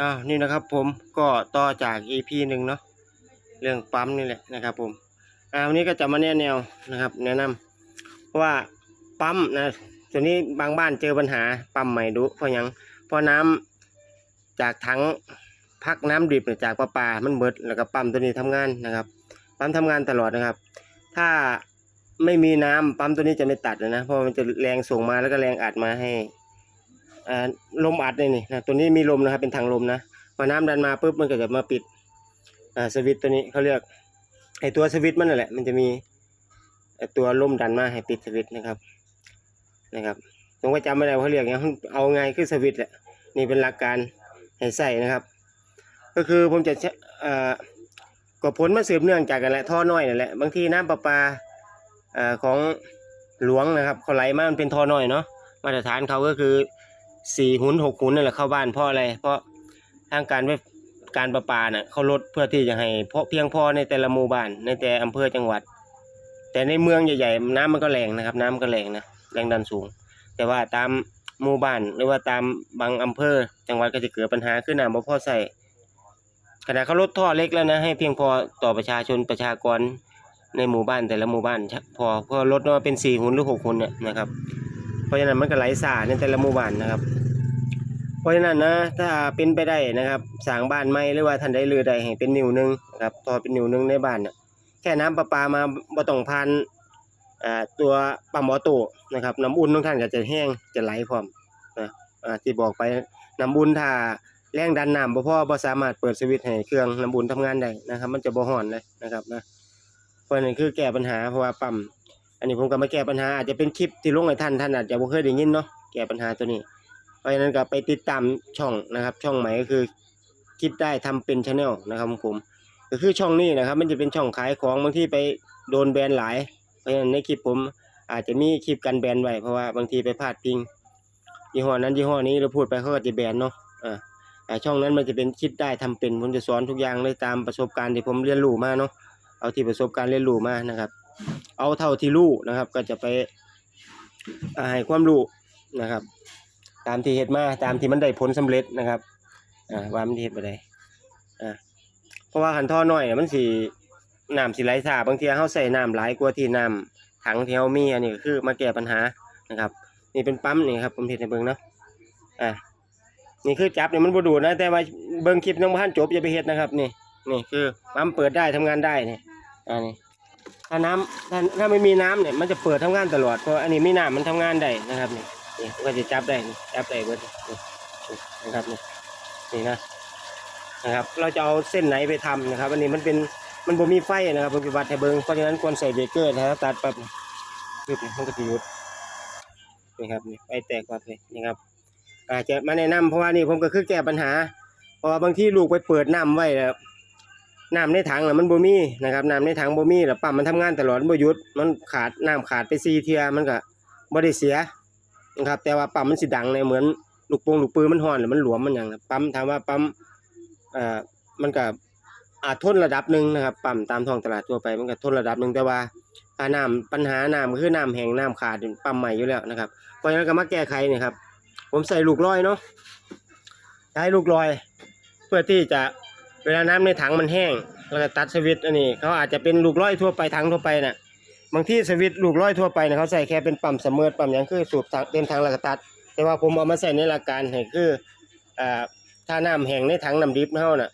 อ่านี่นะครับผมก็ต่อจาก EP หนึ่งเนาะเรื่องปั๊มนี่แหละนะครับผมอ่าวันนี้ก็จะมาแนะแนวนะครับ แนะนำเพราว่าปั๊มนะตัวนี้บางบ้านเจอปัญหาปั๊มใหม่ดุเพราะยังเพราะน้ำจากถังพักน้ำดิบเนี่ยจากประปา มันเบิดแล้วก็ปั๊มตัวนี้ทำงานนะครับ ปั๊มทำงานตลอดนะครับ ถ้าไม่มีน้ำปั๊มตัวนี้จะไม่ตัดนะเพราะมันจะแรงส่งมาแล้วก็แรงอัดมาให้ ลมอัดเลยนี่นะตัวนี้มีลมนะครับเป็นทางลมนะพอน้ำดันมาปุ๊บมันก็จะมาปิดสวิตตัวนี้เขาเรียกไอตัวสวิตมันนั่นแหละมันจะมีไอตัวลมดันมาให้ปิดสวิตนะครับนะครับผมก็จำไม่ได้ว่าเขาเรียกไงเอาไงคือสวิตแหละนี่เป็นหลักการให้ใส่นะครับ ก็คือผมจะใช้อ่าก็ผลมาสืบเนื่องจากกันแหละท่อน้อยนั่นแหละบางทีน้ำประปาอ่าของหลวงนะครับเขาไหลมามันเป็นท่อน้อยเนาะมาตรฐานเขาก็คือ สี่หุนหกหุนนั่นแหละเข้าบ้านเพราะอะไร เพราะทางการไฟการประปาน่ะเขาลดเพื่อที่จะให้เพาะเพียงพอในแต่ละหมู่บ้านในแต่อำเภอจังหวัด แต่ในเมืองใหญ่ๆน้ำมันก็แรงนะครับ น้ำก็แรงนะแรงดันสูง แต่ว่าตามหมู่บ้านหรือว่าตามบางอำเภอ จังหวัดก็จะเกิดปัญหาขึ้นน้ำบ่พอใส่ขณะเขาลดท่อเล็กแล้วนะให้เพียงพอต่อประชาชนประชากรในหมู่บ้านแต่ละหมู่บ้าน พอพอลดมาเป็นสี่หุนหรือหกหุนเนี่ยนะครับ ราะฉะนั้นมันก็ไหลสาในแต่ละหมู่บ้านนะครับ เพราะฉะนั้นนะถ้าเป็นไปได้นะครับสร้างบ้านใหม่หรือว่าท่านได้เรือใดให้เป็นนิ้วหนึงนะครับต่อเป็นนิ้วหนึงในบ้านน่ะแค่น้ำประปามาบ่ต้องผ่านอ่าตัวปั๊มออโต้นะครับน้ำอุ่นของท่านก็จะแห้งจะไหลพร้อมนะอ่าที่บอกไปน้ำอุ่นถ้าแรงดันน้ำบ่พอบ่สามารถเปิดสวิตช์ให้เครื่องน้ำอุ่นทำงานได้นะครับ มันจะบ่ร้อนเลยนะครับนะเพราะฉะนั้นคือแก้ปัญหาเพราะว่าปั๊ม อันนี้ผมก็มาแก้ปัญหาอาจจะเป็นคลิปที่ลงให้ท่านท่านอาจจะบ่เคยได้ยินเนาะแก้ปัญหาตัวนี้ เพราะฉะนั้นก็ไปติดตามช่องนะครับ ช่องใหม่ก็คือคิดได้ทำเป็นชาแนลนะครับผมก็คือช่องนี้นะครับ มันจะเป็นช่องขายของบางที่ไปโดนแบนหลาย เพราะฉะนั้นในคลิปผมอาจจะมีคลิปกันแบนไว้เพราะว่าบางทีไปพลาดพิงยี่ห้อนั้นยี่ห้อนี้เราพูดไปเขาก็จะแบนเนาะอ่าช่องนั้นมันจะเป็นคิดได้ทำเป็นผมจะสอนทุกอย่างเลยตามประสบการณ์ที่ผมเรียนรู้มาเนาะเอาที่ประสบการณ์เรียนรู้มานะครับ เอาเท่าที่รู้นะครับ ก็จะไปให้ความรู้นะครับ ตามที่เฮ็ดมาตามที่มันได้ผลสำเร็จนะครับอ่าว่ามันเฮ็ดบ่ได้อ่าเพราะว่าคันท่อน้อยน่ะมันสิน้ำสิไหลซ่าบางทีเฮาใส่น้ำหลายกว่าที่น้ำถังที่เฮามีอันนี้คือมาแก้ปัญหานะครับ นี่เป็นปั๊มนี่ครับผมเฮ็ดให้เบิ่งเนาะอ่านี่คือจับเนี่ยมันบ่ดูนะ แต่ว่าเบิ่งคลิปยังบ่ทันจบอย่าไปเฮ็ดนะครับ นี่นี่คือปั๊มเปิดได้ทำงานได้นี่อ่านี่ ถ้าน้ำถ้าถ้าไม่มีน้ำเนี่ยมันจะเปิดทำงานตลอดเพราะอันนี้มีน้ำมันทำงานได้นะครับนี่นี่มันก็จะจับได้นี่จับได้เบิดนี่นี่นะครับนี่นี่นะนะครับ เราจะเอาเส้นไหนไปทำนะครับ อันนี้มันเป็นมันบ่มีไฟนะครับผมจะวัดให้เบิงเพราะฉะนั้นควรใส่เบรกเกอร์นะครับตัดปั๊บปึ๊บนี่มันก็จะหยุดนี่ครับนี่ไฟแตกปั๊บเลยนี่ครับอาจจะมาแนะนำเพราะว่านี่ผมก็คือแก้ปัญหาเพราะบางที่ลูกไปเปิดน้ำไว้แล้ว น้ำในถังนะมันบ่มีนะครับน้ำในถังบ่มีแล้วปั๊มมันทำงานตลอดมันบ่หยุดมันขาดน้ำขาดไป4เทื่อมันก็บ่ได้เสียนะครับแต่ว่าปั๊มมันสิดังเนี่ยเหมือนลูกโป่งลูกปืนมันฮ้อนหรือมันหลวมมันหยังนะปั๊มถามว่าปั๊มเอ่อมันก็อาจทนระดับหนึ่งนะครับปั๊มตามท้องตลาดทั่วไปมันก็ทนระดับหนึ่งแต่ว่าถ้าน้ำปัญหาน้ำก็คือน้ำแห้งน้ำขาดปั๊มใหม่อยู่แล้วนะครับเพราะฉะนั้นก็มาแก้ไขนี่ครับผมใส่ลูกลอยเนาะใช้ลูกลอย เพื่อที่จะ เวลาน้ำในถังมันแห้งเราจะตัดสวิตช์อันนี้ เขาอาจจะเป็นลูกร้อยทั่วไปถังทั่วไปน่ะบางที่สวิตช์ลูกร้อยทั่วไปน่ะเขาใส่แค่เป็นปั๊มเสมอปั๊มยังคือสูบเต็มถังแล้วก็ตัด แต่ว่าผมเอามาใส่ในหลักการให้คืออ่าถ้าน้ำแห้งในถังน้ำดิบเฮาน่ะ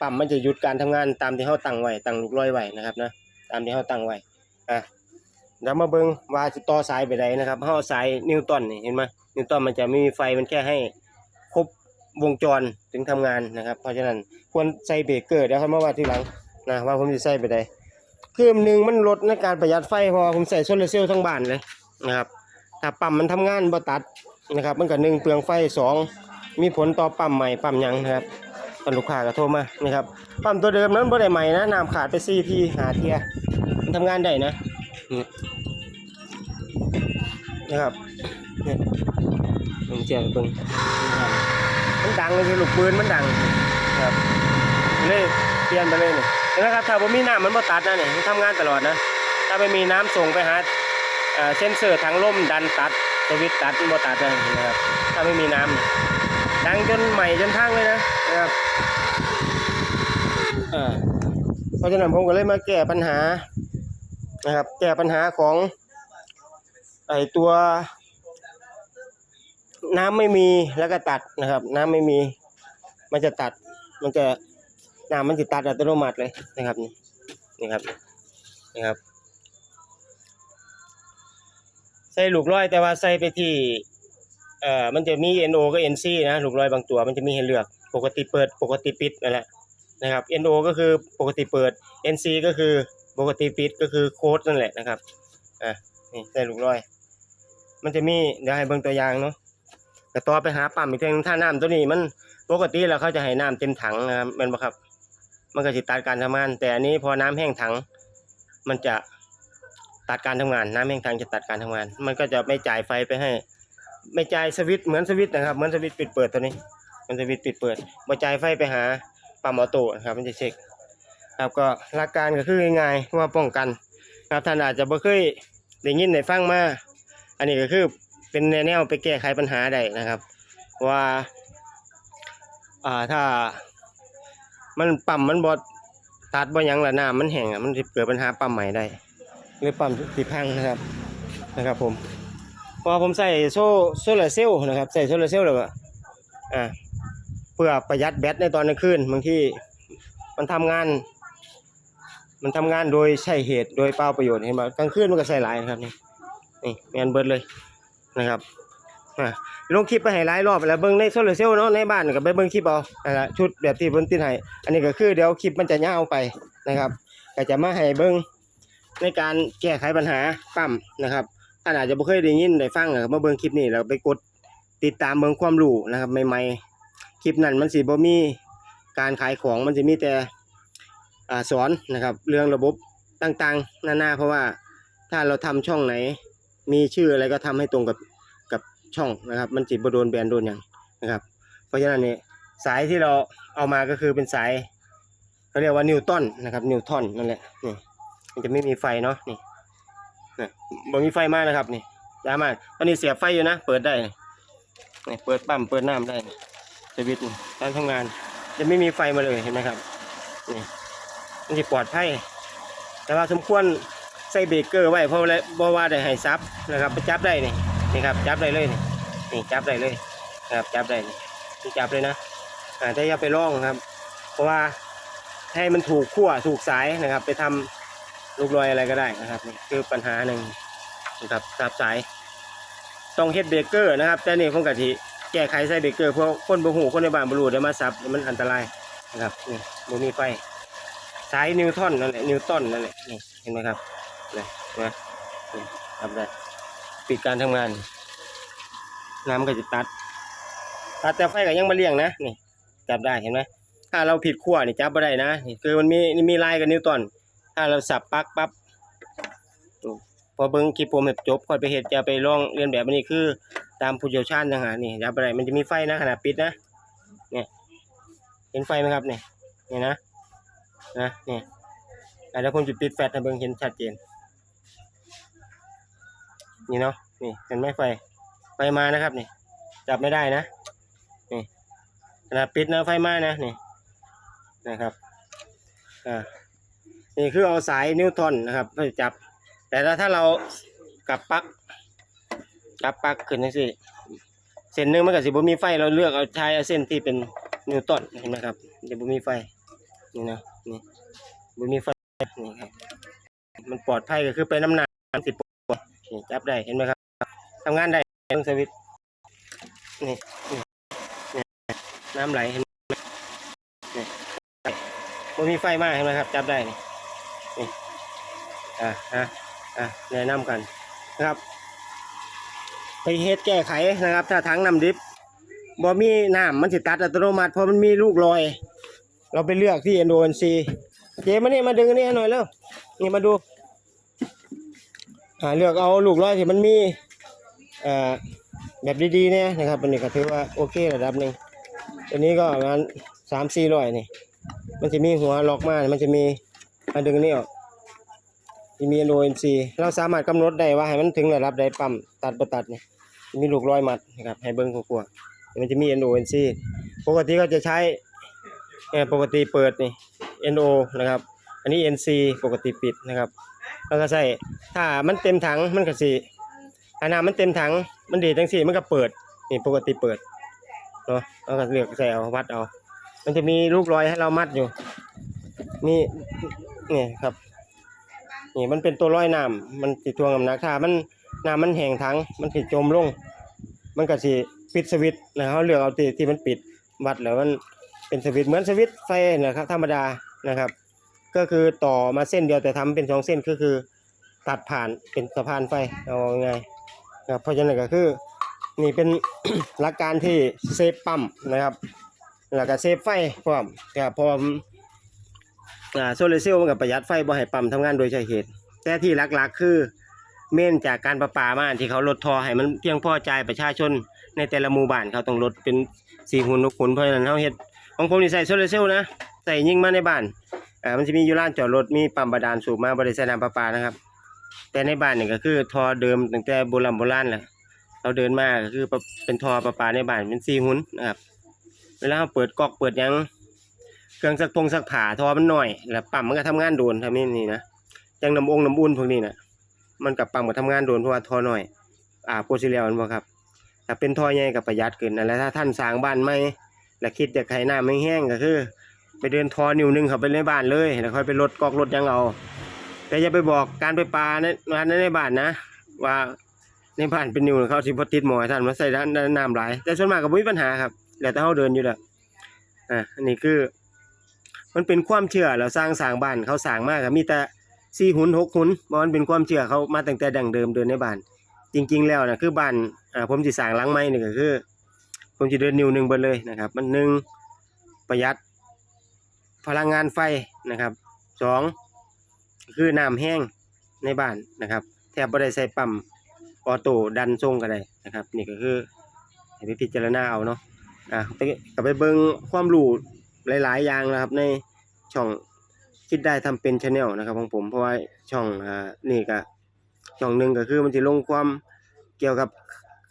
ปั๊มมันจะหยุดการทำงานตามที่เฮาตั้งไว้ตั้งลูกร้อยไว้นะครับนะตามที่เฮาตั้งไว้อะเดี๋ยวมาเบิ่งว่าสิต่อสายไปใดนนะครับเฮาเอาสายนิวตันนี่เห็นไหมนิวตันมันจะไม่มีไฟมันแค่ให้ วงจรถึงทำงานนะครับ เพราะฉะนั้นควรใส่เบรกเกอร์เดี๋ยวค่อยมาว่าทีหลังนะว่าผมจะใส่ไปได้คือหนึ่งมันลดในการประหยัดไฟพราะว่าผมใส่โซลาร์เซลล์ทั้งบ้านเลยนะครับถ้าปั๊มมันทำงานบ่ตัดนะครับ มันก็หนึ่งเปลืองไฟสองมีผลต่อปั๊มใหม่ปั๊มยังนะครับตอนลูกค้าก็โทรมานะครับปั๊มตัวเดิมนั้นบ่ได้ใหม่นะน้ำขาดไป4ทีหาเทียมันทำงานได้นะนะครับเนี่ยผมเจียบเบิ่งนะครับมัน ดังเลยลูกปืนมันดังครับเลยเปลี่ยนไปเลยนี่เห็นไหมครับถ้าผมมีน้ำมันบ่ตัดนะนี่มันทำงานตลอดนะ ถ้าไม่มีน้ำส่งไปหาเอ่อเซ็นเซอร์ทางลมดันตัดสวิตช์ตัดมันบ่ตัดนะนะครับ ถ้าไม่มีน้ำนี่ดังจนใหม่จนพังเลยนะนะครับอ่าเพราะฉะนั้นผมก็เลยมาแก้ปัญหานะครับ แก้ปัญหาของไอตัว น้ำไม่มีแล้วก็ตัดนะครับ น้ำไม่มี มันจะตัด มันจะน้ำมันจะตัดอัตโนมัติเลยนะครับนี่นี่ครับนี่ครับ ใส่ลูกร้อยแต่ว่าใส่ไปที่เอ่อมันจะมี NO กับ NC นะลูกร้อยบางตัว มันจะมีให้เลือกปกติเปิดปกติปิดนั่นแหละนะครับ NO ก็คือปกติเปิด NC ก็คือปกติปิดก็คือโค้ดนั่นแหละนะครับอะนี่ใส่ลูกร้อย มันจะมีเดี๋ยวให้เบิ่งตัวอย่างเนาะ แต่ต่อไปหาปั๊มอีกทีนึงถ้าน้ำตัวนี้มันปกติแล้วเขาจะให้น้ำเต็มถังนะครับแม่นบ่ครับ มันก็สิตัดการทำงาน แต่อันนี้พอน้ำแห้งถัง มันจะตัดการทำงาน น้ำแห้งถังจะตัดการทำงาน มันก็จะไม่จ่ายไฟไปให้ ไม่จ่ายสวิตช์เหมือนสวิตช์นะครับเหมือนสวิตช์ปิดเปิดตัวนี้ มันสวิตช์ปิดเปิดบ่จ่ายไฟไปหาปั๊มออโต้นะครับ มันจะเช็คครับก็หลักการก็คือง่ายๆว่าป้องกัน ครับท่านอาจจะบ่เคยได้ยินได้ฟังมาอันนี้ก็คือ เป็นแนวไปแก้ไขปัญหาได้นะครับ ว่าอ่าถ้า มันปั๊มมันบดตัดบ่ยังละน้ำมันแห้งอะมันสิเกิดปัญหาปั๊มใหม่ได้หรือปั๊มสิพังนะครับนะครับผมพอผมใส่โซ่โซลาร์เซลล์นะครับใส่โซลาร์เซลล์แล้วก็อ่าเพื่อประหยัดแบตในตอนกลางคืนบางที่มันทำงาน มันทำงานโดยใช่เหตุโดยเปล่าประโยชน์เห็นไหมกลางคืนมันก็ใส่หลายนะครับนี่นี่แมนเบิดเลย นะครับลงคลิปไปให้หลายรอบแล้วเบิ่งในโซลาร์เซลล์เนาะในบ้านก็ไปเบิ่งคลิปเอาชุดแบบที่เพิ่นติดให้อันนี้ก็คือเดี๋ยวคลิปมันจะยาวไปนะครับก็จะมาให้เบิ่งในการแก้ไขปัญหาปั๊มนะครับท่านอาจจะบ่เคยได้ยินได้ฟังก็มาเบิ่งคลิปนี้แล้วไปกดติดตามเบิ่งความรู้นะครับใหม่ๆคลิปนั้นมันสิบ่มีการขายของมันจะมีแต่อสอนนะครับเรื่องระบบต่างๆนานาเพราะว่าถ้าเราทำช่องไหน มีชื่ออะไรก็ทำให้ตรงกับกับช่องนะครับ มันจิบโดนแบนโดนอย่างนะครับ เพราะฉะนั้นเนี่ยสายที่เราเอามาก็คือเป็นสายเขาเรียกว่านิวตันนะครับนิวทอนนั่นแหละนี่มันจะไม่มีไฟเนาะนี่นะบ่มีไฟมากนะครับนี่ยามาตอนนี้เสียบไฟอยู่นะ เปิดได้นี่เปิดปั๊มเปิดน้ำได้นี่สวิตช์การทำงาน จะไม่มีไฟมาเลยเห็นไหมครับนี่มันจะปลอดภัยแต่ว่าสมควร ใส่เบรกเกอร์ไว้เพราะว่าเพราะว่าได้ให้ซับนะครับจับได้นี่นี่ครับจับได้เลยนี่นี่จับได้เลยนะครับจับได้นี่จับเลยนะอ่าแต่อย่าไปล่องครับ เพราะว่าให้มันถูกขั้วถูกสายนะครับ ไปทำลูกรอยอะไรก็ได้นะครับนี่คือปัญหาหนึ่งนะครับซับสายต้องเฮ็ดเบรกเกอร์นะครับ แต่นี่คงกะทิแก้ไขใส่เบรกเกอร์เพราะคนบ่หูคนในบ้านบ่รู้เดี๋ยวมาซับมันอันตรายนะครับนี่บ่มีไฟสายนิวตันนั่นแหละนิวตันนั่นแหละนี่เห็นไหมครับ นี่นะทำได้ปิดการทำงาน น้ำก็จะตัด ตัดแต่ไฟก็ยังมาเลี้ยงนะนี่จับได้เห็นไหมถ้าเราผิดขั้วนี่จับไม่ได้นะนี่คือมันมีนี่มีลายกับนิวตันถ้าเราสับปักปั๊บพอเบิ้งคลิปผมเห็นจบค่อยไปเห็ดจะไปลองเรียนแบบอันนี้คือ ตามผู้เชี่ยวชาญต่างหากนี่จับไม่ได้มันจะมีไฟนะขนาดปิดนะเนี่ยเห็นไฟไหมครับเนี่ยเนี่ยนะนะเนี่อะเดี๋ยวผมจะปิดแฟลชให้เบิ่งเห็นชัดเจน นี่เนาะนี่เห็นไหมไฟไฟมานะครับนี่ จับไม่ได้นะนี่ขณะปิดนะไฟมานะนี่นะครับอ่านี่คือเอาสายนิวตันนะครับเพื่อจับ แต่ถ้าเรากลับปักกลับปักขึ้นจังซี่เส้นหนึงมันก็สิบมีไฟเราเลือกเอาใช้เอาเส้นที่เป็นนิวตันเห็นไหมครับจะบ่มีไฟนี่นะนี่บนมีไฟนี่ครับมันปลอดภัยก็คือไปน้ำหนักสิบป นี่จับได้เห็นไหมครับทำงานได้เรื่องสวิตนี่นี่น้ำไหลเห็นไหมนี่บนมีไฟมากเห็นไหมครับ จับได้นี่นี่อะอะอะแนะนำกันนะครับไปเฮ็ดแก้ไขนะครับ ถ้าถังน้ำดิบบ่มีน้ำมันสิตัดอัตโนมัติเพราะมันมีลูกลอย เราไปเลือกที่ NONC เจมานี่มาดึงนนี้ให้หน่อยแล้วนี่มาดู อ่าเลือกเอาลูกร้อยที่มันมีอ่อแบบดีๆเนี่ยนะครับอันนี้ก็ถือว่าโอเคระดับหนึ่งตัวนี้ก็ประมาณสามสี่ร้อยนี่ มันจะมีหัวล็อกมา มันจะมีมาดึงอันนี้ออกจะมี NONC เราสามารถกำหนดได้ว่าให้มันถึงระดับใดปั๊มตัดบ่ตัดนี่มีลูกร้อยมัดนะครับให้เบิ้งกลัวมันจะมี NONC ปกติก็จะใช้ปกติเปิดนี่ NO นะครับ อันนี้ NC ปกติปิดนะครับ แล้วก็ใส่ถ้ามันเต็มถังมันก็สิอันน้ำมันเต็มถังมันดีดจังสี่มันก็เปิดนี่ปกติเปิดเนาะแล้วก็เลือกใส่เอาวัดเอา มันจะมีลูกรอยให้เรามัดอยู่นี่นี่ครับนี่มันเป็นตัวร้อยน้ำมันติดทวงน้ำหนักถ้ามันน้ำมันแห้งถังมันสิดจมลง มันก็สิปิดสวิตช์นะเขาเลือกเอาที่ที่มันปิดวัดแล้วมันเป็นสวิตช์เหมือนสวิตช์ไฟนะครับธรรมดานะครับ ก็คือต่อมาเส้นเดียวแต่ทำเป็นสองเส้นก็คือ ตัดผ่านเป็นสะพานไฟเอาไงครับเพราะฉะนั้นก็คือนี่เป็นหลักการที่เซฟปั๊มนะครับแล้วก็เซฟไฟพร้อมครับพราะว่าอ่าโซลาร์เซลล์มันก็ประหยัดไฟบ่ให้ปั๊มทำงานโดยใช้เหตุ แต่ที่หลักๆคือเม่นจากการประปามาที่เขาลดทอให้มันเพียงพอใจประชาชนในแต่ละหมู่บ้านเขาต้องลดเป็นสี่หุ่นหกหุ่นเพราะฉะนั้นเขาเฮ็ดของผมนี่ใส่โซลาร์เซลล์นะใส่ยิ่งมาในบ้าน อ่ามันจะมีอยู่ร้านจอดรถมีปั๊มบาดาลสูบมาบริษัทน้ำประปานะครับ แต่ในบ้านนี่ก็คือทอเดิมตั้งแต่โบราณโบราณแหละเราเดินมาก็คือเป็นทอประปาในบ้านเป็นสีหุ่นนะครับเวลาเราเปิดกอกเปิดยังเครื่องซักพงซักผ้าทอมันหน่อยแล้วปั๊มมันก็ทำงานโดนทำนี่นี่นะจังน้ำองน้ำอุ่นพวกนี้นะมันกับปั๊มก็ทำงานโดนเพราะว่าทอหน่อย อ่าโปรซิเลียมันบ่ครับถ้าเป็นทอใหญ่ก็ประหยัดขึ้นนั่นแหละถ้าท่านสร้างบ้านใหม่แล้วคิดจะให้น้ำไม่แห้งก็คือ ไปเดินทอนิ้วหนึงเข้าไปในบ้านเลยแล้วค่อยไปลดกอกลดยังเอา แต่อย่าไปบอกการไปปลาในงานในบ้านนะ ว่าในบ้านเป็นนิ้วเขาสิบ่ติดหมอท่านมาใส่ด้านน้ำหลาย แต่ส่วนมากก็บ่มีปัญหาครับแล้วแต่เฮาเดินอยู่แล้วอ่าอันนี้คือ มันเป็นความเชื่อแล้วสร้างสร้างบ้านเขาสร้างมากครับมีแต่สี่หุนหกหุนมันเป็นความเชื่อเขามาตั้งแต่ดั้งเดิมเดินในบ้าน จริง ๆ แล้วนะคือบ้านอ่าผมสิสร้างหลังไม้นี่ก็คือ ผมสิเดินนิ้วหนึ่งเบิดเลยนะครับ มันหนึ่งประหยัด พลังงานไฟนะครับสองคือน้ำแห้งในบ้านนะครับ แทบไม่ได้ใส่ปั๊มออโต้ดันทรงก็ได้นะครับ นี่ก็คือให้ไปพิจารณาเอาเนาะอะไปก็ไปเบิ่งความรู้หลาย ๆ อย่างนะครับ ในช่องคิดได้ทำเป็นชาแนลนะครับของผมเพราะว่าช่องอ่านี่ก็ช่องหนึ่งก็คือมันจะลงความเกี่ยวกับ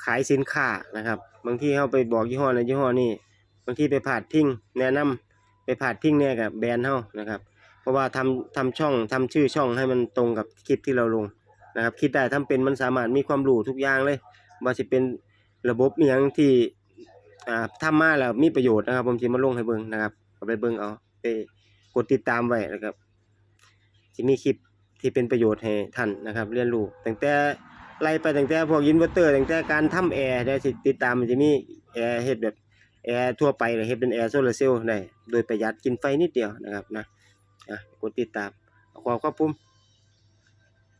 ขายสินค้านะครับ บางทีเขาไปบอกยี่ห้อนั้นยี่ห้อนี้บางทีไปผาดทิ้งแนะนำ ไปผาดพิงเนี่ยกับแบรนด์เฮานะครับ เพราะว่าทำทำช่องทำชื่อช่องให้มันตรงกับคลิปที่เราลงนะครับคิดได้ทำเป็นมันสามารถมีความรู้ทุกอย่างเลยว่าสิเป็นระบบอหยังที่อ่าทำมาแล้วมีประโยชน์นะครับ ผมสิมาลงให้เบิ่งนะครับเอาไปเบิ่งเอาไปกดติดตามไว้นะครับสิมีคลิปที่เป็นประโยชน์ให้ท่านนะครับ เรียนรู้ตั้งแต่ไล่ไปตั้งแต่พวกอินเวอร์เตอร์ตั้งแต่การทำแอร์ได้สิติดตามมันจะมีแอร์เฮ็ดแบบ แอร์ทั่วไปเลยเฮ็ดเป็นแอร์โซลาร์เซลล์ได้โดยประหยัดกินไฟนิดเดียวนะครับนะอะกดติดตามขอขอบคุณ